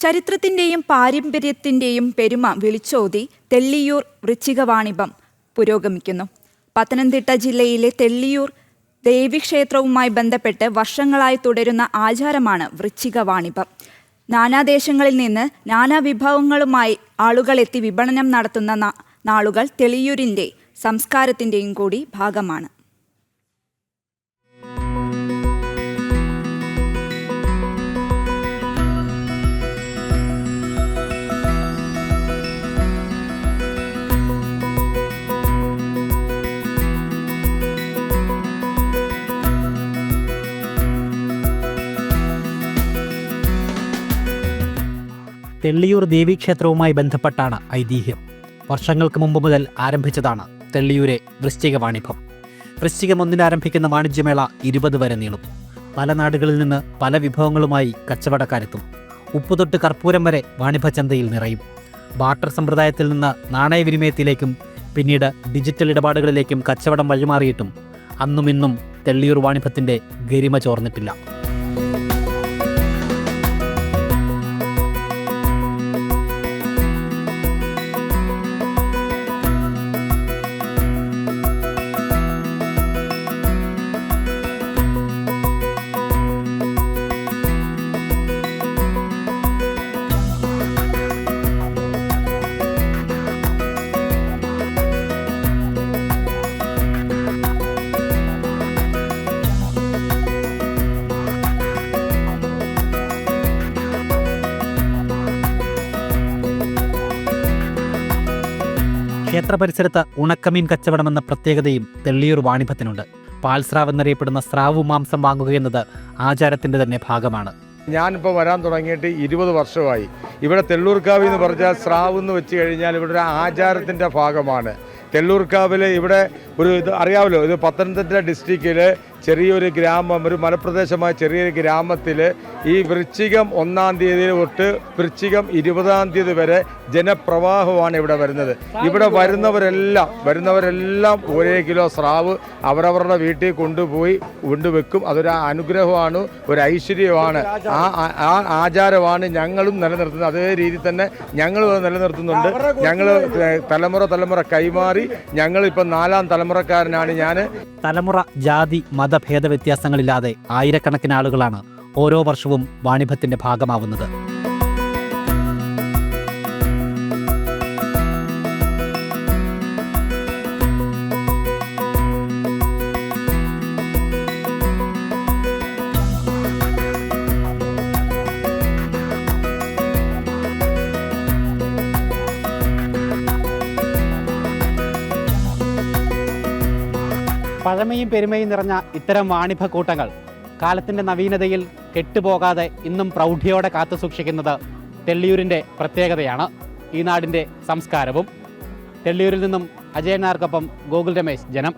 ചരിത്രത്തിന്റെയും പാരമ്പര്യത്തിന്റെയും പെരുമ വിളിച്ചോതി തെല്ലിയൂർ വൃശ്ചിക വാണിഭം പുരോഗമിക്കുന്നു. പത്തനംതിട്ട ജില്ലയിലെ തെല്ലിയൂർ ദേവീക്ഷേത്രവുമായി ബന്ധപ്പെട്ട് വർഷങ്ങളായി തുടരുന്ന ആചാരമാണ് വൃശ്ചിക വാണിഭം നാനാദേശങ്ങളിൽ നിന്ന് നാനാ വിഭവങ്ങളുമായി ആളുകളെത്തി വിപണനം നടത്തുന്ന നാളുകൾ തെളിയൂരിന്റെ സംസ്കാരത്തിന്റെയും കൂടി ഭാഗമാണ്. തെള്ളിയൂർ ദേവീക്ഷേത്രവുമായി ബന്ധപ്പെട്ടാണ് ഐതിഹ്യം. വർഷങ്ങൾക്ക് മുമ്പ് മുതൽ ആരംഭിച്ചതാണ് തെള്ളിയൂരെ വൃശ്ചിക വാണിഭം വൃശ്ചികം ഒന്നിന് ആരംഭിക്കുന്ന വാണിജ്യമേള ഇരുപത് വരെ നീളും. പല നാടുകളിൽ നിന്ന് പല വിഭവങ്ങളുമായി കച്ചവടക്കാരെത്തും. ഉപ്പുതൊട്ട് കർപ്പൂരം വരെ വാണിഭചന്തയിൽ നിറയും. ബാർട്ടർ സമ്പ്രദായത്തിൽ നിന്ന് നാണയവിനിമയത്തിലേക്കും പിന്നീട് ഡിജിറ്റൽ ഇടപാടുകളിലേക്കും കച്ചവടം വഴിമാറിയിട്ടും അന്നും ഇന്നും തെള്ളിയൂർ വാണിഭത്തിന്റെ ഗരിമ ചോർന്നിട്ടില്ല. ക്ഷേത്ര പരിസരത്ത് ഉണക്കമീൻ കച്ചവടമെന്ന പ്രത്യേകതയും തെള്ളിയൂർ വാണിഭത്തിനുണ്ട്. പാൽസ്രാവ് എന്നറിയപ്പെടുന്ന സ്രാവ് മാംസം വാങ്ങുക എന്നത് ആചാരത്തിന്റെ തന്നെ ഭാഗമാണ്. ഞാനിപ്പോൾ വരാൻ തുടങ്ങിയിട്ട് ഇരുപത് വർഷമായി. ഇവിടെ തെള്ളൂർക്കാവ് എന്ന് പറഞ്ഞാൽ സ്രാവ് എന്ന് വെച്ച് കഴിഞ്ഞാൽ ഇവിടെ ഒരു ആചാരത്തിന്റെ ഭാഗമാണ്. തെള്ളൂർക്കാവിൽ ഇവിടെ ഒരു ഇത് അറിയാമല്ലോ ഇത് പത്തനംതിട്ട ഡിസ്ട്രിക്റ്റിൽ ചെറിയൊരു ഗ്രാമം ഒരു മലപ്രദേശമായ ചെറിയൊരു ഗ്രാമത്തിൽ ഈ വൃശ്ചികം ഒന്നാം തീയതി തൊട്ട് വൃശ്ചികം ഇരുപതാം തീയതി വരെ ജനപ്രവാഹമാണ് ഇവിടെ വരുന്നത്. ഇവിടെ വരുന്നവരെല്ലാം വരുന്നവരെല്ലാം ഒരേ കിലോ സ്രാവ് അവരവരുടെ വീട്ടിൽ കൊണ്ടുപോയി കൊണ്ടുവെക്കും. അതൊരു അനുഗ്രഹമാണ് ഒരു ഐശ്വര്യമാണ്. ആ ആ- ആചാരമാണ് ഞങ്ങളും നിലനിർത്തുന്നത്. അതേ രീതിയിൽ തന്നെ ഞങ്ങളും നിലനിർത്തുന്നുണ്ട്. ഞങ്ങൾ തലമുറ തലമുറ കൈമാറി ഞങ്ങളിപ്പോൾ നാലാം തലമുറക്കാരനാണ് ഞാൻ തലമുറ ജാതി മതഭേദ വ്യത്യാസങ്ങളില്ലാതെ ആയിരക്കണക്കിന് ആളുകളാണ് ഓരോ വർഷവും വാണിഭത്തിന്റെ ഭാഗമാവുന്നത് പഴമയും പെരുമയും നിറഞ്ഞ ഇത്തരം വാണിഭ കൂട്ടങ്ങൾ കാലത്തിന്റെ നവീനതയിൽ കെട്ടുപോകാതെ ഇന്നും പ്രൗഢിയോടെ കാത്തു സൂക്ഷിക്കുന്നത് തെള്ളിയൂരിന്റെ പ്രത്യേകതയാണ്. ഈ നാടിന്റെ സംസ്കാരവും തെള്ളിയൂരിൽ നിന്നും അജയനാർക്കൊപ്പം ഗോകുൽ രമേശ് ജനം.